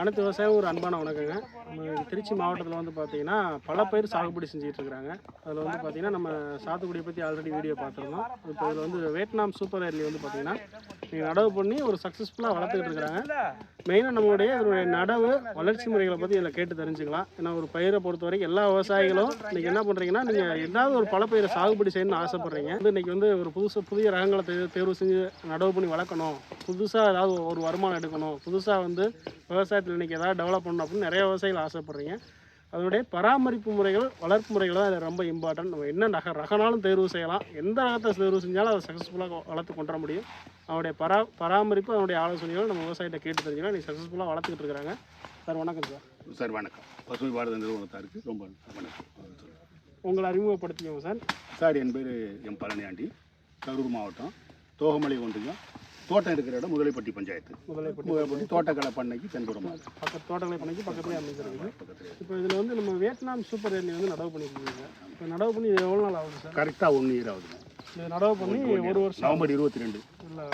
அனைத்து விவசாயம் ஒரு அன்பான வணக்கங்க. நம்ம திருச்சி மாவட்டத்தில் வந்து பார்த்தீங்கன்னா பல பயிர் சாகுபடி செஞ்சுட்டு இருக்கிறாங்க அதில் வந்து பார்த்தீங்கன்னா நம்ம சாத்துக்குடியை பற்றி ஆல்ரெடி வீடியோ பார்த்துருந்தோம். இப்போ இதில் வந்து வியட்நாம் சூப்பர் ஏர்லி வந்து பார்த்தீங்கன்னா நடவு பண்ணி ஒரு சக்ஸஸ்ஃபுல்லாக வளர்த்துக்கிட்டு இருக்கிறாங்க. மெயினாக நம்மளுடைய இதனுடைய நடவு வளர்ச்சி முறைகளை பற்றி இதில் கேட்டு தெரிஞ்சுக்கலாம். ஏன்னா ஒரு பயிரை பொறுத்த வரைக்கும் எல்லா விவசாயிகளும் இன்றைக்கி என்ன பண்ணுறீங்கன்னா நீங்கள் ஏதாவது ஒரு பழப்பயிரை சாகுபடி செய்யணும்னு ஆசைப்பட்றீங்க. வந்து இன்றைக்கி வந்து ஒரு புதுசு புதிய ரகங்களை தே- தேர்வு செஞ்சு நடவு பண்ணி வளர்க்கணும். புதுசாக ஏதாவது ஒரு வருமானம் எடுக்கணும். புதுசாக வந்து விவசாயத்தில் இன்றைக்கி ஏதாவது டெவலப் பண்ணணும் அப்படின்னு நிறைய விவசாயிகள் ஆசைப்பட்றீங்க. அதனுடைய பராமரிப்பு முறைகள் வளர்ப்பு முறைகள் தான் இதில் ரொம்ப இம்பார்ட்டன்ட் நம்ம என்ன ரக ரகனாலும் தேர்வு செய்யலாம். எந்த ரகத்தை தேர்வு செஞ்சாலும் அதை சக்ஸஸ்ஃபுல்லாக வளர்த்து கொண்டு வர முடியும். அவனுடைய பரா பராமரிப்பு அவனுடைய ஆலோசனைகள் நம்ம விவசாயிட்ட கேட்டு தெரிஞ்சுக்கலாம். நீ சக்ஸஸ்ஃபுல்லாக வளர்த்துக்கிட்டு இருக்கிறாங்க. சார் வணக்கம் சார். சார் வணக்கம். பசுமை பாரத நிறுவனத்தாருக்கு ரொம்ப வணக்கம். உங்களை அறிமுகப்படுத்திக்கோங்க சார். சார் என் பேர் எம் பழனியாண்டி. கரூர் மாவட்டம் தோகமலை ஒன்றியம். தோட்டம் இருக்கிற இடம் முதலைப்பட்டி பஞ்சாயத்து. முதலைப்பட்டி தோட்டக்கலை பண்ணைக்கு தென்புறமா பக்கத்து தோட்டங்களை பணிக்கு பக்கத்துலேயே அமைஞ்சிருக்கு இப்போ இதில் வந்து நம்ம வியட்நாம் சூப்பர் ஏர்லி வந்து நடவு பண்ணியிருக்கீங்க இப்போ நடவு பண்ணி எவ்வளோ நாள் ஆகுது சார்? கரெக்டாக ஒன் இயர் ஆகுதுங்க இது நடவு பண்ணி ஒரு வருஷம். நவம்பர் இருபத்தி ரெண்டு இல்லை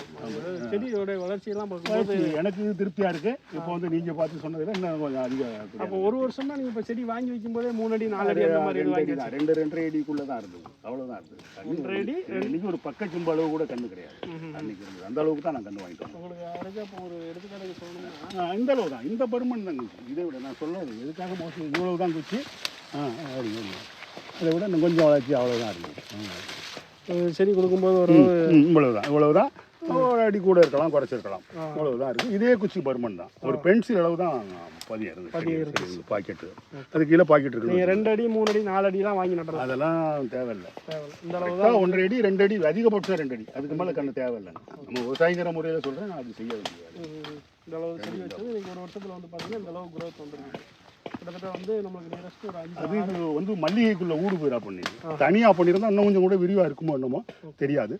செடியோட வளர்ச்சியெல்லாம் பார்க்கும்போது எனக்கு திருப்தியாக இருக்குது இப்போ வந்து நீங்கள் பார்த்து சொன்னதில் இன்னும் கொஞ்சம் அதிகம் அப்போ ஒரு வருஷமா நீங்கள் இப்போ செடி வாங்கி வைக்கும்போதே மூணு அடி நாலு அடி அந்த மாதிரி வாங்கி தான் ரெண்டு ரெண்டரை அடிக்குள்ளே தான் இருந்தது. அவ்வளோதான் இருந்தது. ஒன்றரை அடி, இன்னைக்கு ஒரு பக்க சிம்பு அளவு கூட கண்ணு கிடையாது. அன்னைக்கு இருந்தது. அந்த அளவுக்கு தான் நான் கண்ணு வாங்கிட்டு வந்தேன். உங்களுக்கு அவரைக்கா இப்போ ஒரு எடுத்துக்காட்டுக்கு சொல்லணும்னா? இந்த அளவு தான் இந்த பருமன் தான் குச்சி. இதை விட நான் சொல்றது எதுக்காக மோஸ்ட்லி இவ்வளவு தான் குச்சி. ஆ அப்படி அப்படி. அதை விட இன்னும் கொஞ்சம் வளர்ச்சி அவ்வளோதான் இருக்குது செடி கொடுக்கும்போது ஒரு இவ்வளவு தான் இவ்வளவு தான் ஒரு அடி கூட இருக்கலாம் குறைச்சிருக்கலாம். ஆ. இவ்வளவு தான் இருக்குது இதே குச்சி பருமன் தான். ஒரு பென்சில் அளவு தான் பதியம் இருந்தது பாக்கெட்டு. அது கீழே பாக்கெட் நீங்கள் இருக்குது ரெண்டு அடி மூணு அடி நாலு அடிலாம் வாங்கி நடலாம். அதெல்லாம் தேவையில்லை. இந்த அளவு தான் ஒன்றரை அடி ரெண்டு அடி அதிகபட்சம் ரெண்டு அடி. அதுக்கு மேலே கண்ணு தேவையில்லை. நம்ம விவசாயிங்கிற முறையில் சொல்கிறேன் அது செய்ய வேண்டியது. இந்த அளவு செடி வச்சது நீங்கள் ஒரு வருஷத்தில் வந்து பார்த்தீங்கன்னா இந்த அளவு growth வந்துருக்கு கிட்டத்தட்ட வந்து நம்மளுக்கு நியரஸ்ட் ஒரு அஞ்சு அது இது வந்து மல்லிகைக்குள்ள ஊடு பயிரா பண்ணி தனியாக பண்ணியிருந்தா இன்னும் கொஞ்சம் கூட விரிவாக இருக்குமோ என்னமோ தெரியாது.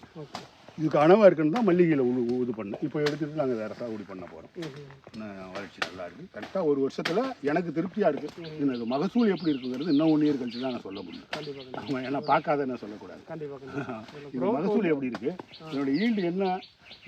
இதுக்கு அணவாக இருக்குன்னு தான் மல்லிகையில் உழு இது பண்ணேன். இப்போ எடுத்துட்டு நாங்கள் வேறு சாகுபடி பண்ண போகிறோம் வளர்ச்சி நல்லா இருக்குது கரெக்டாக ஒரு வருஷத்தில் எனக்கு திருப்தியாக இருக்குது எனக்கு மகசூல் எப்படி இருக்குங்கிறது இன்னும் ஒன் இயர் கழிச்சு தான் நான் சொல்ல முடியும். ஏன்னா பார்க்காத நான் சொல்லக்கூடாது. இது மகசூல் எப்படி இருக்குது என்னோட ஈல்டு என்ன?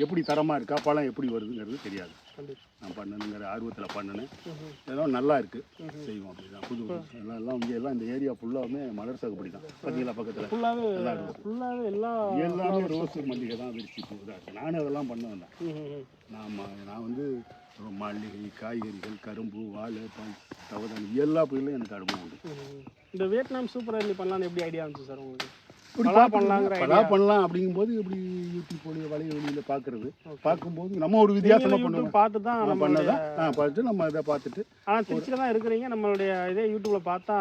எப்படி தரமாக இருக்கா? பழம் எப்படி வருதுங்கிறது தெரியாது. நான் பண்ணணுங்கிற ஆர்வத்தில் பண்ணினேன். ம் இதெல்லாம் நல்லா இருக்குது செய்வோம் அப்படிதான். புது புது எல்லாம் எல்லாம் இங்கே எல்லாம் இந்த ஏரியா ஃபுல்லாமே மலர் சாகுபடி தான். பார்த்தீங்களா பக்கத்தில். ஃபுல்லாகவே நல்லா இருக்கும். ஃபுல்லாகவே எல்லா எல்லாமே ரோஸ் மல்லிகை தான் விரிச்சு போகுதா. இருக்கு நானும் அதெல்லாம் பண்ண வந்தேன். ம், ம், ம். நான் நான் வந்து மல்லிகை காய்கறிகள் கரும்பு வாழை பழம் தவதானி எல்லா பயிலும் எனக்கு அனுபவம் உண்டு. இந்த வியட்நாம் சூப்பர் ஏர்லி பண்ணலாம்னு எப்படி ஐடியா இருந்துச்சு சார் உங்களுக்கு? பலா பண்ணலாங்கிற பலா பண்ணலாம் அப்படிங்கும்போது இப்படி யூடியூப் வழிய வலைய வெளியில் பார்க்கறது. பார்க்கும்போது நம்ம ஒரு வித்தியாசமாக பண்ணுவோம். பார்த்து தான் நம்மளுடைய பண்ணதான் ஆ பார்த்துட்டு நம்ம இதை பார்த்துட்டு ஆனால் திருச்சியில் தான் இருக்கிறீங்க நம்மளுடைய இதே யூடியூப்ல பார்த்தா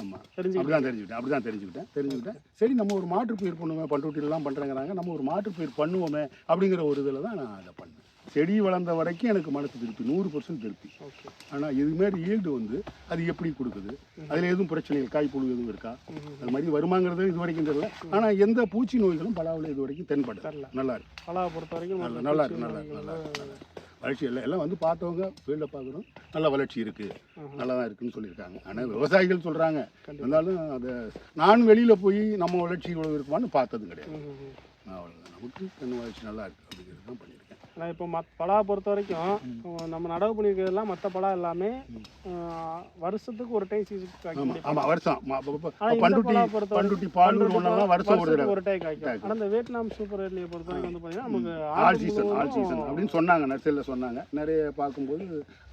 ஆமாம் தெரிஞ்சுக்கலாம் அப்படிதான் தெரிஞ்சுக்கிட்டேன் அப்படிதான் தெரிஞ்சுக்கிட்டேன் தெரிஞ்சுக்கிட்டேன். சரி நம்ம ஒரு மாற்று பயிர் பண்ணுவோமே பண்ருட்டிலாம் பண்ணுறேங்கிறாங்க நம்ம ஒரு மாற்று பயிர் பண்ணுவோமே அப்படிங்கிற ஒரு இதில் தான் நான் அதை பண்ணேன். செடி வளர்ந்த வரைக்கும் எனக்கு மனசு திருப்தி நூறு பர்சன்ட் திருப்தி. ஓகே. ஆனால் இதுமாரி ஈல்டு வந்து அது எப்படி கொடுக்குது? அதில் எதுவும் பிரச்சனைகள் காய் புழு எதுவும் இருக்கா? அது மாதிரி வருமாங்கிறது இது வரைக்கும் தெரியல. ஆனால் எந்த பூச்சி நோய்களும் பலாவில் இது வரைக்கும் தென்படல. நல்லா இருக்கு. பலாவை பொறுத்த வரைக்கும் நல்லா நல்லா இருக்கு நல்லா நல்லா. வளர்ச்சி எல்லாம் எல்லாம் வந்து பார்த்தவங்க ஃபீல்டில் பார்க்குறோம் நல்ல வளர்ச்சி இருக்குது நல்லா தான் இருக்குன்னு சொல்லியிருக்காங்க. ஆனால் விவசாயிகள் சொல்கிறாங்க இருந்தாலும் அதை நான் வெளியில் போய் நம்ம வளர்ச்சி இவ்வளோ இருக்குமான்னு பார்த்தது கிடையாது. நான் அவ்வளோதான் நமக்கு தென்னை வளர்ச்சி நல்லா இருக்குது அப்படிங்கிறது தான் பண்ணியிருக்கேன் ஆனால் இப்போ மத் பலாவை பொறுத்த வரைக்கும் நம்ம நடவு பண்ணியிருக்கிறதெல்லாம் மற்ற பலா எல்லாமே வருஷத்துக்கு ஒரு டைம் சீசன் காய்க்கும் ஆமாம் வருஷம். பண்ருட்டி பலா பண்ருட்டி பாலூர் ஒன்றா வருஷம் ஒரு டைம் காய்க்கும். ஆனால் இந்த வியட்நாம் சூப்பர் ஏர்லியை பொறுத்த வரைக்கும் வந்து பார்த்தீங்கன்னா நமக்கு ஆல் சீசன் ஆல் சீசன் அப்படின்னு சொன்னாங்க நர்சரியில் சொன்னாங்க. நிறைய பார்க்கும்போது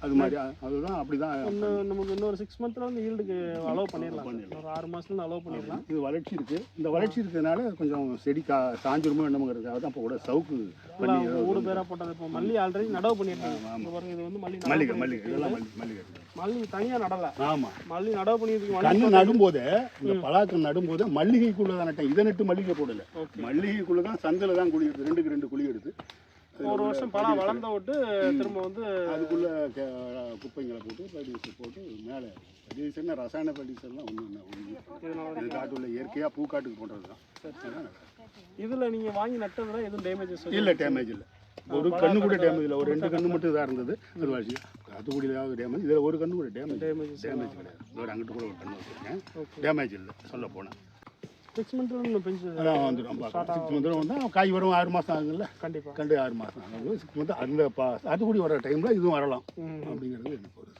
அது மாதிரி அதுதான் அப்படி தான் இன்னும் நமக்கு இன்னொரு சிக்ஸ் மந்த்ல வந்து ஈல்டுக்கு அலோவ் பண்ணிடலாம். ஒரு ஆறு மாசத்துல அலோவ் பண்ணிடலாம். இது வளர்ச்சி இருக்குது இந்த வளர்ச்சி இருக்கிறதுனால கொஞ்சம் செடி கா சாஞ்சிருமோ என்னமோங்கிறதுக்காக தான் இப்போ கூட சவுக்கு பண்ணி ஃபுல்லாக ஊடு பேரா போட்டது. இப்போ மல்லி ஆல்ரெடி நடவு பண்ணியிருக்காங்க. இது வந்து மல்லி மல்லிகை. மல்லிகை இதெல்லாம் மல்லி மல்லிகை மல்லி தனியா நடல. ஆமாம் மல்லி நடவு பண்ணியிருக்கு மல்லி கண்ணு நடும்போதே இந்த பலாக்கம் நடும்போதே மல்லிகைக்குள்ளே தான் நட்டேன். இதை நட்டு மல்லிகை போடல. மல்லிகைக்குள்ளே தான் சந்தில் தான் குழி எடுத்து ரெண்டுக்கு ரெண்டு குழி எடுத்து. ஒரு வருஷம் பழம் வளர்ந்த விட்டு திரும்ப வந்து அதுக்குள்ளே குப்பைங்களை போட்டு ஃபர்டிலைசர் போட்டு மேலே. ஃபர்டிலைசர்னா ரசாயன ஃபர்டிலைசர்லாம் ஒன்றும் இது காட்டுள்ள இயற்கையாக பூக்காட்டுக்கு போடுறது தான் இதுல நீங்க வாங்கி நட்டதுல எதுவும் டேமேஜஸ் இல்லை டேமேஜ் இல்லை. ஒரு கண்ணு கூட டேமேஜ் இல்லை. ஒரு ரெண்டு கண்ணு மட்டும் இதாக இருந்தது. அது வளர்ச்சி காத்துக்குடியிலாவது டேமேஜ் இதில் ஒரு கண்ணு கூட டேமேஜ் டேமேஜஸ் டேமேஜ் கிடையாது. இதோட அங்கிட்டு கூட ஒரு கண்ணு வச்சுருக்கேன். டேமேஜ் இல்லை. சொல்ல போனால் சிக்ஸ் அதான் வந்துடும். சிக்ஸ் மந்த் வந்தால் காய் வரும். ஆறு மாதம் ஆகுங்கல்ல கண்டிப்பா. கண்டு ஆறு மாதம் ஆகும். சிக்ஸ் மந்த் அந்த பா சாத்துக்குடி வர டைமில் இதுவும் வரலாம். அப்படிங்கிறது எனக்கு ஒரு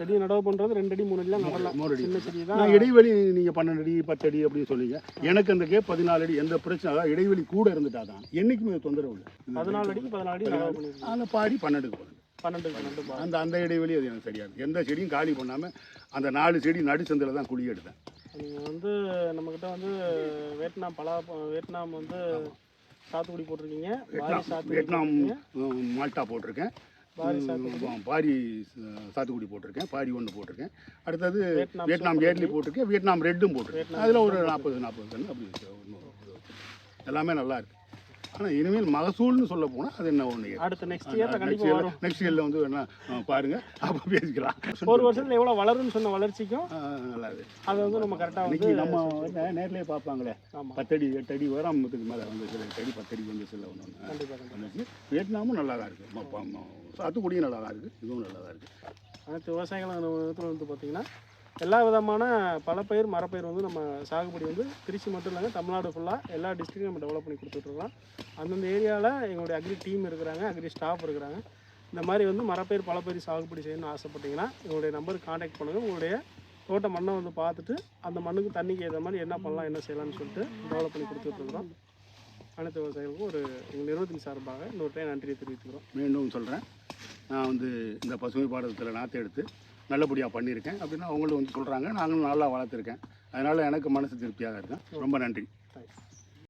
செடியை நடவு பண்றது ரெண்டு அடி மூணு அடிலாம் நடலாம். மூணு அடி. சின்ன செடி தான் நான் இடைவெளி நீங்கள் பன்னெண்டு அடி பத்து அடி அப்படின்னு சொன்னீங்க எனக்கு அந்த கேப் பதினாலு அடி எந்த பிரச்சனை அதாவது இடைவெளி கூட இருந்துட்டா தான். என்றைக்குமே தொந்தரவு இல்லை. பதினாலு அடிக்கு பதினாலு அடி நடவு பண்ணிருக்கீங்க. அந்த பாடி பன்னெண்டுக்கு போகுது. பன்னெண்டு பன்னெண்டு அந்த அந்த இடைவெளி அது எனக்கு சரியா இருக்கு எந்த செடியும் காலி பண்ணாமல் அந்த நாலு செடி நடுச்சந்தில் தான் குழி எடுத்தேன். நீங்கள் வந்து நம்மக்கிட்ட வந்து வியட்நாம் பலா வியட்நாம் வந்து சாத்துக்குடி போட்டிருக்கீங்க. வியட்நாம் போட்டிருக்கீங்க. ம், மால்டா போட்டிருக்கேன். பாரி சாத்துக்குடி? போட்டிருக்கேன் பாரி ஒன்று போட்டிருக்கேன். அடுத்தது வியட்நாம் ஏர்லி போட்டிருக்கேன் வியட்நாம் ரெட்டும் போட்டிருக்கேன். அதில் ஒரு நாற்பது நாற்பது கன்று அப்படி. எல்லாமே நல்லா இருக்கு. ஆனால் இனிமேல் மகசூல்னு சொல்ல போனால் அது என்ன ஒன்று அடுத்த நெக்ஸ்ட் இயர்ல கண்டிப்பா வரும். நெக்ஸ்ட் இயரில் வந்து வேணா அஹ், பாருங்க. அப்போ பேசிக்கலாம். ஒரு வருஷத்துல எவ்வளவு வளரும்னு சொன்ன வளர்ச்சிக்கும் நல்லா இருக்கு. அதை வந்து நம்ம கரெக்டா வந்து நம்ம நேர்லயே பார்ப்பாங்களே. பத்தடி எட்டு அடி வராமத்துக்கு மேலே வந்து சில அடி பத்தடி வந்து சில ஒன்று ஒன்று கண்டிப்பா கண்டிப்பா. வந்துச்சு. வியட்நாமும் நல்லா தான் இருக்குது சாத்துக்குடியும் நல்லா தான் இருக்குது இதுவும் நல்லா தான் இருக்குது அனைத்து விவசாயிகளும் வந்து பார்த்தீங்கன்னா எல்லா விதமான பலப்பயிர் மரப்பயிர் வந்து நம்ம சாகுபடி வந்து திருச்சி மட்டும் இல்லாமல் தமிழ்நாடு ஃபுல்லாக எல்லா டிஸ்ட்ரிக்டும் நம்ம டெவலப் பண்ணி கொடுத்துட்ருக்கோம் அந்தந்த ஏரியாவில் எங்களுடைய அக்ரி டீம் இருக்கிறாங்க அக்ரி ஸ்டாஃப் இருக்கிறாங்க. இந்த மாதிரி வந்து மரப்பயிர் பலப்பயிர் சாகுபடி செய்யணும்னு ஆசைப்பட்டீங்கன்னா எங்களுடைய நம்பருக்கு காண்டாக்ட் பண்ணுங்கள் உங்களுடைய தோட்ட மண்ணை வந்து பார்த்துட்டு அந்த மண்ணுக்கு தண்ணிக்கு ஏற்ற மாதிரி என்ன பண்ணலாம் என்ன செய்யலாம்னு சொல்லிட்டு டெவலப் பண்ணி கொடுத்துட்ருக்குறோம் அனைத்து விவசாயிகளுக்கும் ஒரு எங்கள் நிறுவனத்தின் சார்பாக இன்னொரு டைம் நன்றியை தெரிவித்துக்கிறோம். மீண்டும் சொல்கிறேன் நான் வந்து இந்த பசுமை பாடத்தில் நாற்று எடுத்து நல்லபடியாக பண்ணியிருக்கேன் அப்படின்னு அவங்களும் வந்து சொல்கிறாங்க நாங்களும் நல்லா வளர்த்துருக்கேன். அதனால் எனக்கு மனசு திருப்தியாக இருக்கேன் ரொம்ப நன்றி. தேங்க்ஸ்